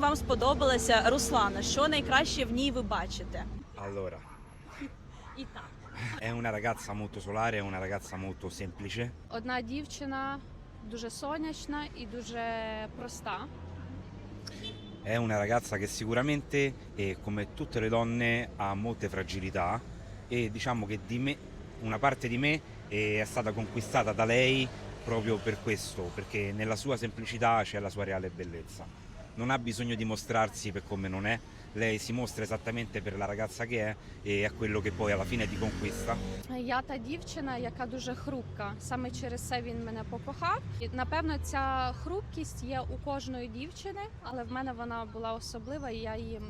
вам сподобалася Руслана? Що найкраще в ній ви бачите? Allora, І так. è una ragazza molto solare, è una ragazza molto semplice, Одна дівчина дуже сонячна і дуже проста. è una ragazza che sicuramente, eh, come tutte le donne, ha molte fragilità e diciamo che di me, una parte di me eh, è stata conquistata da lei proprio per questo, perché nella sua semplicità c'è la sua reale bellezza. Non ha bisogno di mostrarsi per come non è, lei si mostra esattamente per la ragazza che è e è quello che poi alla fine ti conquista. Я та дівчина, яка дуже хрупка. Саме через це він мене покохав. І напевно, ця хрупкість є у кожної дівчини, але в мене вона була особлива, і я їм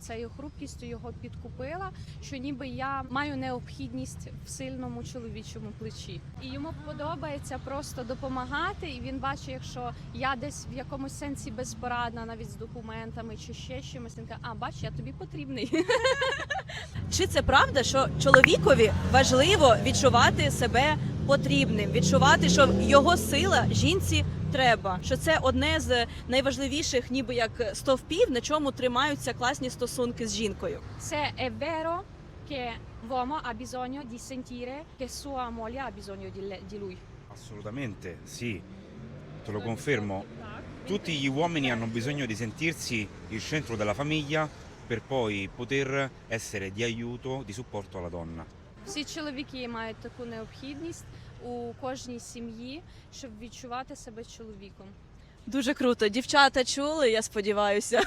цією хрупкістю його підкупила, що ніби я маю необхідність в сильному чоловічому плечі. І йому подобається просто допомагати. І він бачить, якщо я десь в якомусь сенсі безпорадна, навіть з документами чи ще чимось, він каже, а бач, я тобі потрібний. Чи це правда, що чоловікові важливо відчувати себе потрібним, відчувати, що його сила жінці треба? Що це одне з найважливіших, ніби як стовпів, на чому тримаються класні стосунки з жінкою? Se è vero che l'uomo ha bisogno di sentire che sua moglie ha bisogno di lui. Assolutamente, sì, te lo confermo. Tutti gli uomini hanno bisogno di sentirsi il centro della famiglia per poi poter essere di aiuto, di supporto alla donna. Всі чоловіки мають таку необхідність у кожній сім'ї, щоб відчувати себе чоловіком. Дуже круто. Дівчата чули, я сподіваюся.